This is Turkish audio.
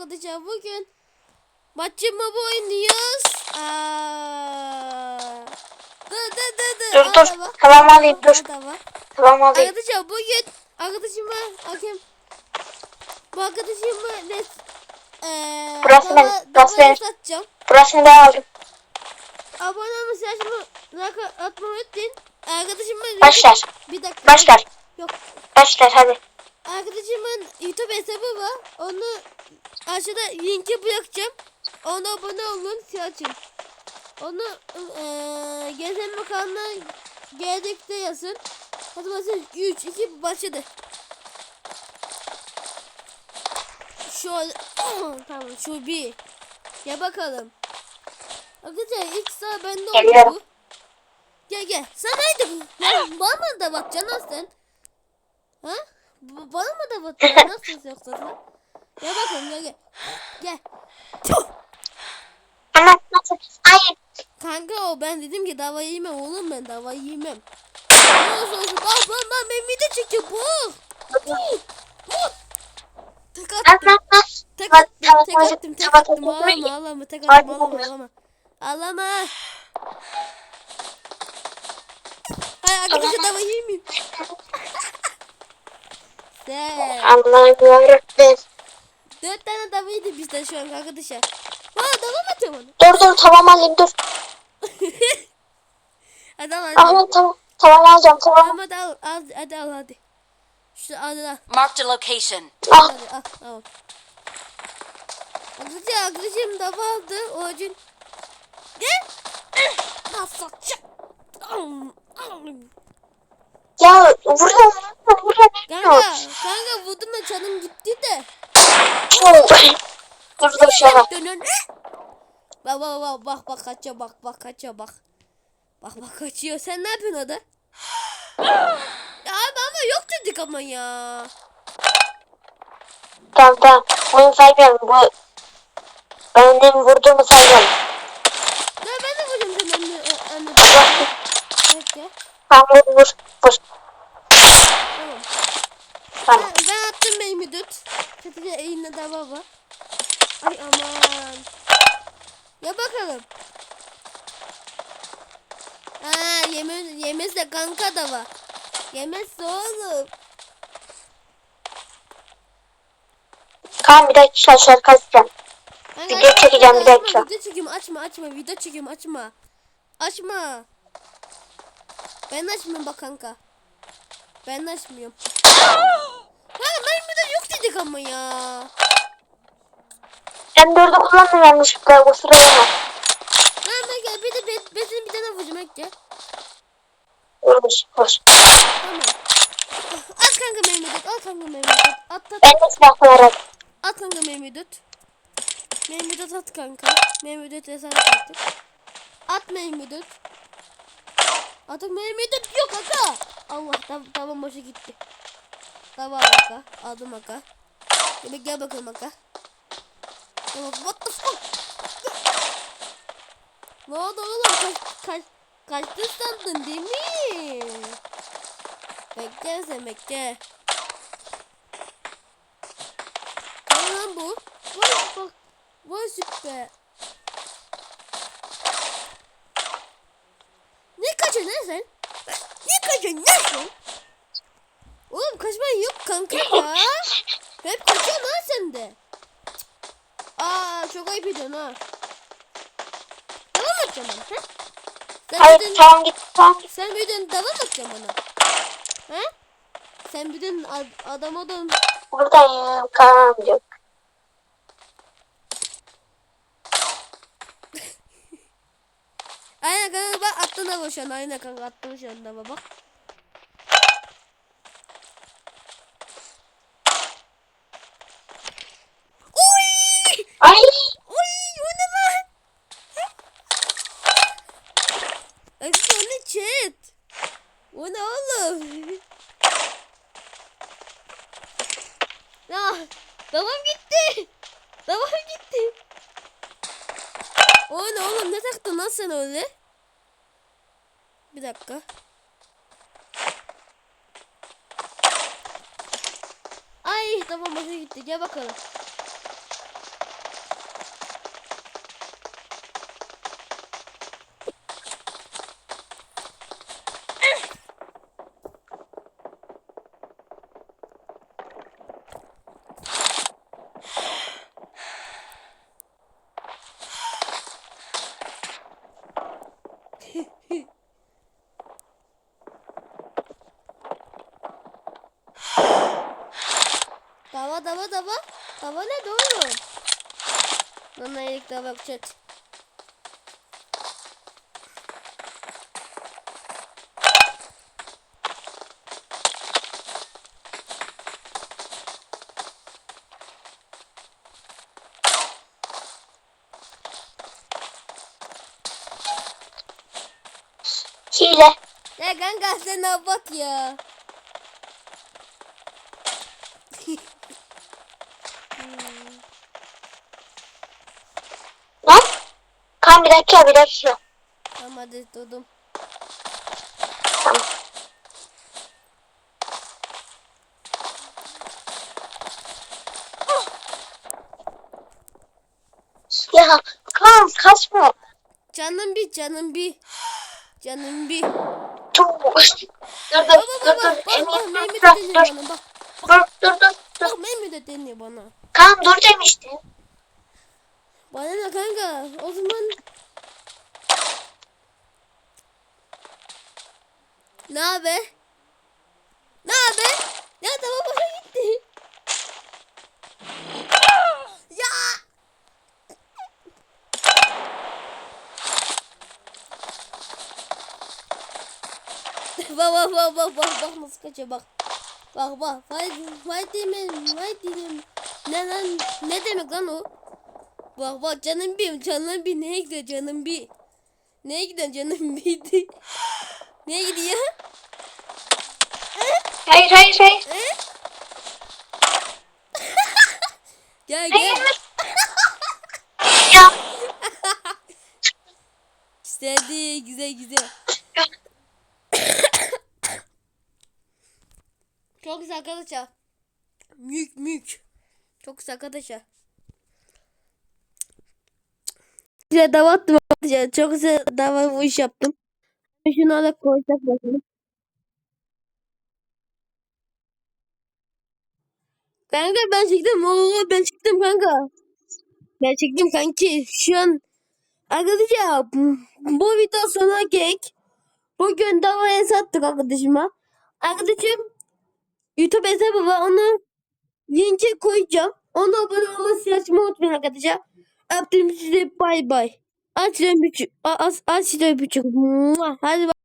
arkadaşlar bugün maçımı bu oynuyoruz. Aa. Dur dur dur. Tamam alayım dur. Tamam alayım. Arkadaşlar bugün arkadaşıma hakem bu arkadaşıma res eee Burası benim, burası benim. satacağım. Burasını ben aldım. Abone olmayı yaşımı like atmayı unutmayın. Arkadaşıma Başlar. bir dakika. Başlar. Yok. Başlar hadi. Arkadaşımın YouTube hesabı var. Onu aşağıda linki bırakacağım. Ona abone olun, şey açın. Onu eee Gezen Bakanlığı gelecekte yazın. Hadi başlayalım. 3, 2, başladı. Şöyle, tamam şu bir. Gel bakalım. Arkadaşlar ilk sıra bende oldu. Gel gel. Sen neydi bu? Ya, bana da bakacaksın lan sen? Ha? Bana mı da bakacaksın? Nasıl yoksa sen? Gel bakalım gel gel. Gel. Tüh! Nasıl? Hayır. Kanka o ben dedim ki dava yemem oğlum ben dava yemem. Nasıl olsun? Bak bak ben video çekiyor bu. Tek attım. Tek attım, tek attım, tek attım. Ağlama, ağlama, tek attım, ağlama, ağlama. Ağlama. Hay arkadaşlar dava yemeyeyim. Sen. Allah'ım yarabbim. Dört tane dava yedik bizden şu an arkadaşlar. Ha dava mı atıyor bana? Dur dur tamam alayım dur. Hadi al hadi. Tamam tamam. Tamam alacağım tamam. Tamam hadi al, al, hadi al hadi. Şu al al. Marked a location. Ah Hadi al, tamam. Arkadaşlar arkadaşım dava aldı. O gün. Ne? Nasıl ya vuruyorum. Vuruyorum. Kanka, kanka vurdum da canım gitti de. Şuna. Dönün. Bak bak bak bak bak kaçıyor bak bak kaçıyor bak. Bak bak kaçıyor. Sen ne yapıyorsun orada? ya abi ama yok dedik ama ya. Tamam tamam. Bunu saymayalım. Bu benim vurduğumu saymayalım. Ya ben de vuracağım senin anne. anne. Bekle. Tamam vur vur. Vur. Tamam. Tamam. Ben, ben attım benim müdüt. Kötüce eline de baba. Ay aman. Ya bakalım. Ha yemez, yemez de kanka da var. Yemezse oğlum. Kaan bir dakika şarkı açacağım. Video açma, çekeceğim, bir açma, dakika. Video çekiyorum açma açma video çekiyorum açma. Açma. Ben açmıyorum bak kanka. Ben açmıyorum. Kanka ben bir de yok dedik ama ya. Ben dördü kullandım yanlışlıkla. Kusura bakma. Lan ben gel bir de ben seni bir tane vuracağım Ekke. Vurmuş. Vur. Tamam. At kanka Mehmet'e at kanka Mehmet'e at at Ben de silah var. at kanka Mehmet'e Mehmet'e at kanka Mehmet'e cesaret attık At Mehmet'e Atık Mehmet'e yok kanka Allah tam, tamam boşa gitti Tamam kanka aldım kanka Gel, gel bakalım kanka Tamam what the fuck Ne oldu oğlum kaç kaç kaçtın sandın değil mi? Bekle sen bekle. Lan bu? Bak bak. Vay süper. Ne kaçıyorsun lan sen? Sen? Oğlum kaçman yok kanka ya. Hep kaçıyorsun lan sen de. Aa çok ayıp ediyorsun ha. Devam mı edeceğim ben? Ha? Sen Hayır dedin- tamam git. Tamam sen bir dön devam mı edeceğim bana? He? Sen bir dön ad- adama dön. Buradayım. Kaan diyor. Aynen kanka bak attın da şu an. Aynen kanka attın şu anda baba. Oy! Ay. Oy! O ne lan? O ne chat? O ne oğlum? Ya devam gitti. Devam gitti. O ne oğlum ne taktın lan sen öyle? Bir dakika. Ay tamam boşa gitti gel bakalım. dava dava dava. Dava ne doğru? Bana iyilik dava çat. Hile. Ya kanka sen bak ya. Lan. Kan bir dakika bir dakika. Tamam hadi durdum. Tamam. Ya kan kaçma. Canım bir canım bir. Canım bir. Dur dur dur dur. Mehmet dur. Dur dur dur. dur. Bak Mehmet de deniyor bana. Kan dur demiştin. Bana ne kanka? O zaman Ne haber? Ne haber? Ya tamam bana gitti. ya. Bak bak bak bak bak bak nasıl kaçıyor bak. Bak bak fight fight demem fight demem. Ne lan ne demek lan o? Bak bak canım bir canım bir neye gidiyor canım bir. Neye gidiyor canım bir? Neye gidiyor? Hayır hayır hayır. He? gel gel. Hayır. ya. Güzeldi güzel güzel. Çok güzel arkadaşlar. Mük mük. Çok güzel arkadaşlar. Güzel dava attım arkadaşlar. Çok güzel dava bu iş yaptım. Şunu alıp koyacak bakalım. Kanka ben çıktım. Oo ben çıktım kanka. Ben çıktım kanki. Şu an arkadaşlar bu- video sona kek. Bugün davaya sattık arkadaşıma. Arkadaşım YouTube hesabı var. Onu linke koyacağım. Ona abone olmayı açmayı unutmayın arkadaşlar. Öptüm sizi bay bay. Açıyorum küçük. Açıyorum küçük. Hadi bay.